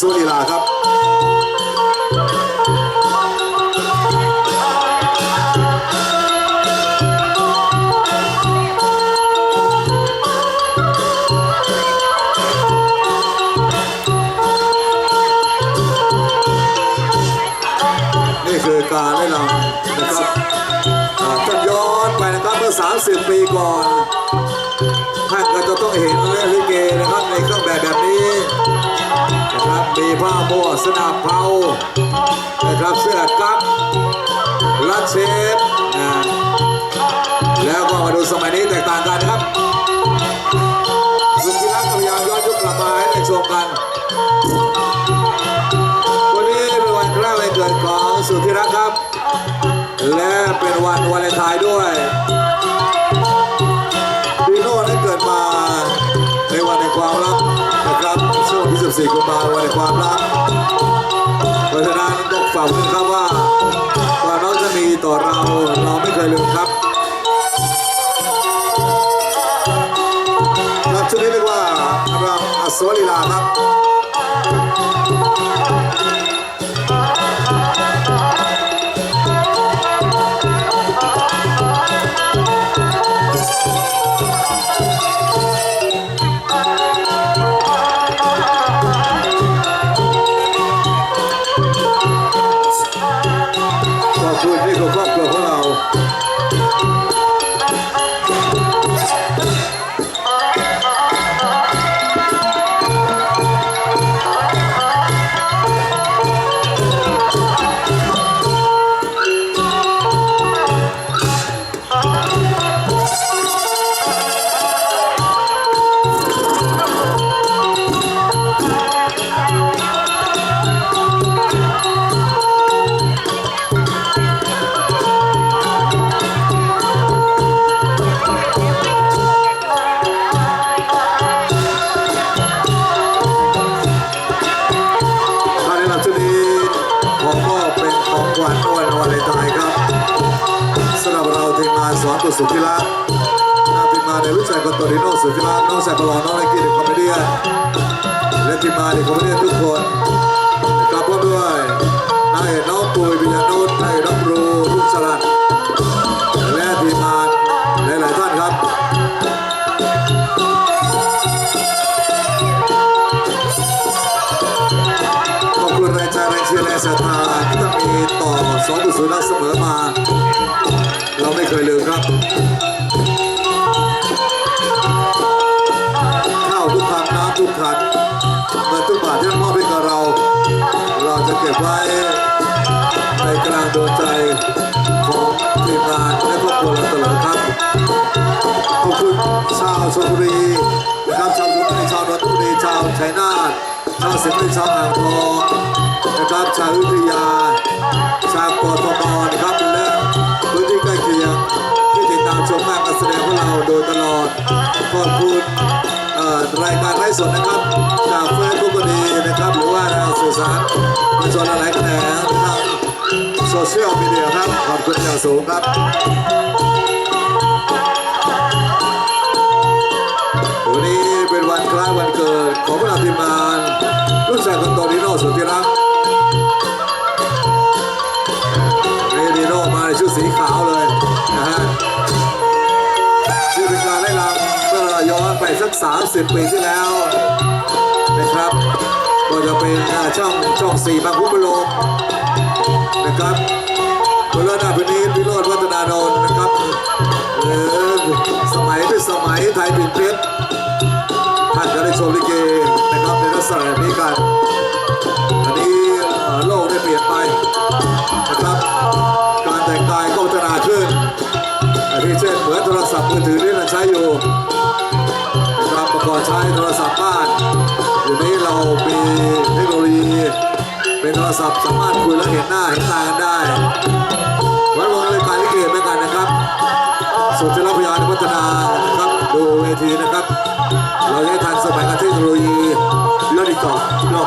สุริลาครับนี่คือการได้นำนะครับอ่าท่านย้อนไปนะครับเมื่อ 30 ปีก่อนท่านก็จะต้องเห็นเล่นลิเกนะครับในเครื่องแบบแบบนี้ สีผ้าโบวสนับเผานะครับเสื้อกั๊กรัดเชฟนะแล้วก็มาดูสมัยนี้แตกต่างกันนะครับสุขีรักก็พยายามย้อนยุคกลับมาให้ได้ชมกันวันนี้เป็นวันแรกวันเกิดของสุธิรักครับ และเป็นวันวาเลนไทน์ด้วย วงที่14กุมภาร์วันความรักเพราะฉะนั้นต้องฝากคุณครับว่า เป็นของขวัญวันวาเลนไทน์ครับสำหรับเราทีมงานสอนตุสุธิรักหน้าทีมงานในรู้จักกับตอริโนสุธิรักน้องแซกลอน้องไอกี้เด็กคอมเมดี้และทีมงานเด็กคอมเมดี้ทุกคน สองบุษนักเสมอมา เราไม่เคยลืมครับข้าวทุกคำน้ำทุกขันเงินทุกบาทที่มอบให้กับเรา เราจะเก็บไว้ในกลางดวงใจของทีมงานและครอบครัวเราตลอดครับขอบคุณชาวชลบุรีนะครับชาวสุพรรณชาวนนทบุรีชาวชัยนาทชาวสิงห์บุรีชาวอ่างทองนะครับชาวอยุธยาชาวกทมนะครับและพื้นที่ใกล้เคียงที่ติดตามชมงานการแสดงของเราโดยตลอดขอบคุณรายการไร้สดนะครับ จากเฟซบุ๊กก็ดีนะครับ หรือว่าทาสื่อสารมวลชนหลายๆแขนงทางโซเชียลมีเดียครับ ขอบคุณอย่างสูงครับ สัก 30 ปีที่แล้วนะครับก็จะเป็นอ่าช่องช่องสี่บางพุทธโลมนะครับคุณระดับนี้พิโรธวัฒนานนท์นะครับหรือสมัยเป็นสมัยไทยปิ่นเพชรท่านจะได้ชมลิเกนะครับในลักษณะแบบนี้กันอันนี้โลกได้เปลี่ยนไปนะครับการแต่งกายก็พัฒนาขึ้นอันนี้เช่นเหมือนโทรศัพท์มือถือที่เราใช้อยู่ ก่อนใช้โทรศัพท์บ้านเดี๋ยวนี้เรามีเทคโนโลยีเป็นโทรศัพท์สามารถคุยและเห็นหน้าเห็นตากันได้ไว้วงเลยการลิเกเหมือนกันนะครับสุดที่รับพยานพัฒนานะครับดูเวทีนะครับ เราได้ทันสมัยกับเทคโนโลยีเรื่องอีกต่อเนา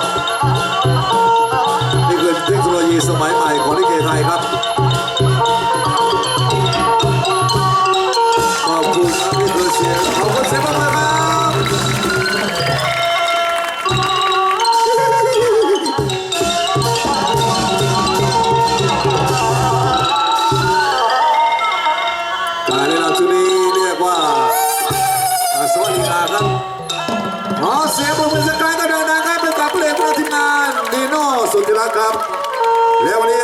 เสียงปรบมือสักครั้งก็ดังๆครับเป็นกับผู้เล่นของทีมงานดีโน่สุดที่รักครับ แล้ววันนี้